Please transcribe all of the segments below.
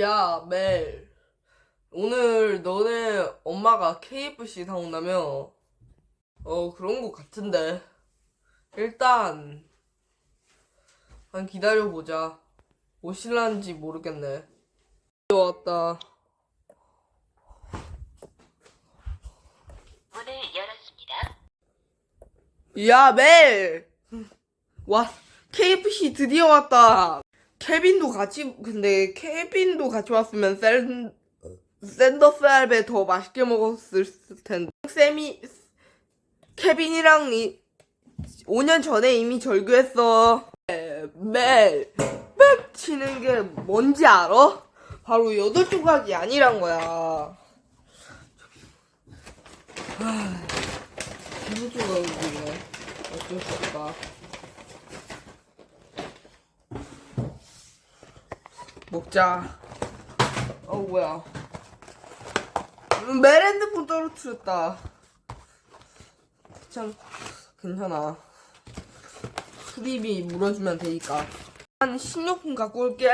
야, 멜. 오늘 너네 엄마가 KFC 사온다며? 어, 그런 거 같은데. 일단, 한 기다려보자. 오실란지 모르겠네. 왔다. 문을 열었습니다. 야, 멜! 와, KFC 드디어 왔다. 케빈도 같이, 근데 케빈도 같이 왔으면 샌, 샌더스 알베 더 맛있게 먹었을 텐데. 쌤이, 케빈이랑 이, 5년 전에 이미 절교했어. 멜, 멜, 멜 치는 게 뭔지 알아? 바로 여덟 조각이 아니란 거야. 하, 여덟 조각이네. 어쩔 수 없다. 먹자. 어, 뭐야. 음, 메랜드폰 떨어뜨렸다. 참, 괜찮아. 수리비 물어주면 되니까. 한 식료품 갖고 올게.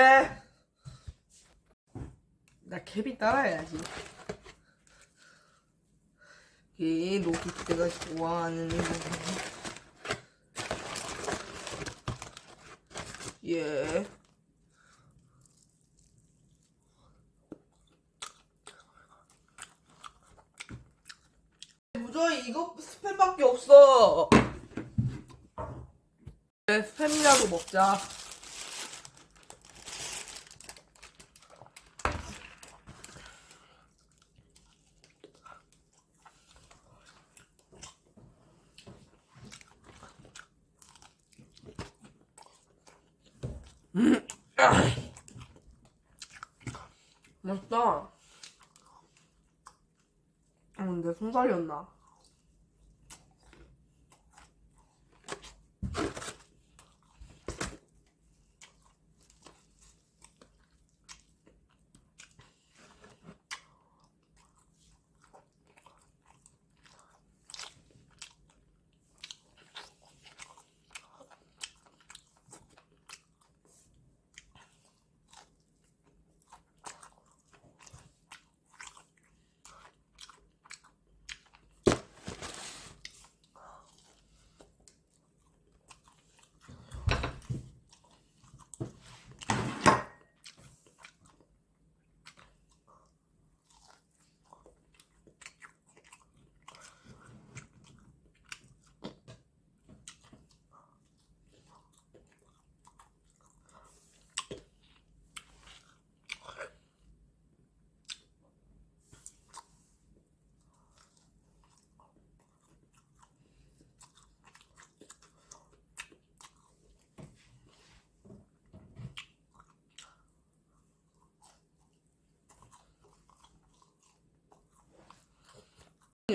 나 캡이 따라야지. 이 로비트가 좋아하는 예. 무조건 이거 스팸밖에 없어. 네, 스팸이라도 먹자. 음. 아. 맛있다. 어, 근데 손살이었나?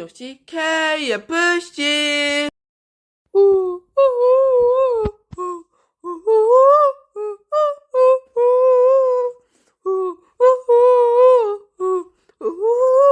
już ci keje.